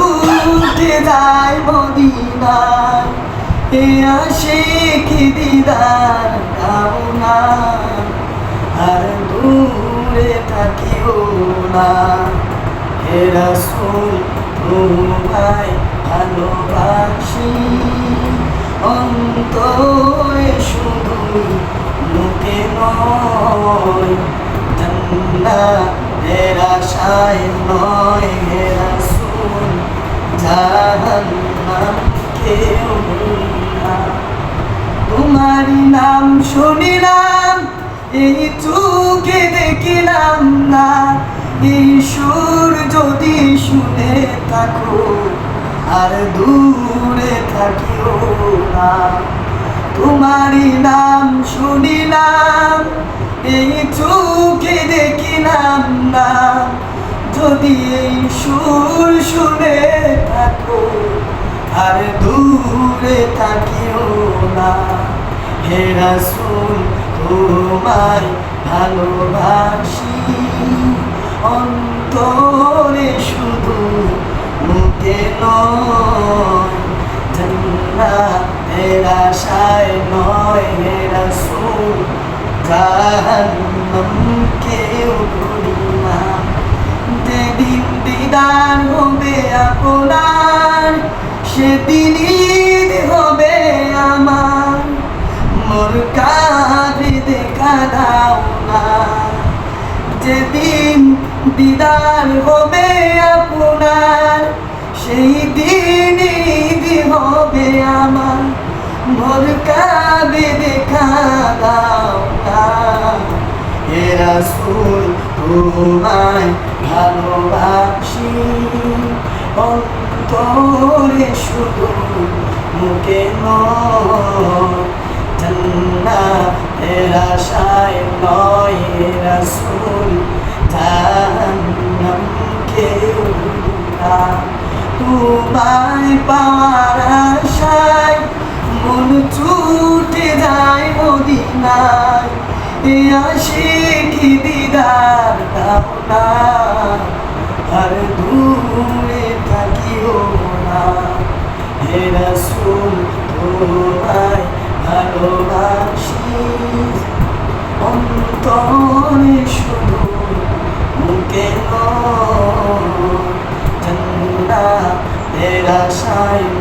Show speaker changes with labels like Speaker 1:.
Speaker 1: ছুটে যায় মদিনায়। এ আসে কি দিদার দাও না আর দূরে থাকিও না। হে রাসূল তোমায় ভালোবাসি। অন্তরে শুধু মুখে নয়, জান্নাতের আশায় নয়। নাম শুনিলাম, এই চোখে দেখিলাম না। এই সুর যদি শুনে থাকো, আর দূরে থাকিও না। তোমারই নাম শুনিলাম, এই চোখে দেখিলাম না। যদি এই সুর শুনে থাকো, আর দূরে থাকিও না। হে রাসূল, তোমায় ভালোবাসি। অন্তরে শুধু মুখে নয়, জান্নাতের আশায় নয় হে রাসূল, জাহান্নাম না। যেদিন দিদার হবে আপনার সেদিন যেদিন দিদার হবে আপনার, সেই দিন ঈদ হবে আমার। মোর কাঁধে দেখা দাও হে রাসূল, তোমায় ভালোবাসি। অন্তরে শুধু মুখে নয় নয় হে রাসূল জাহান্নাম কেউ না। তোমায় পাওয়ার আশায় মন ছুটে যায় মদিনায়। এ আসে কি দিদার আর দূরে থাকিও না। হে রাসূল, তোমায় ভালোবাসি। তরে শুধু মুখে ঠান্ডা এরা সাই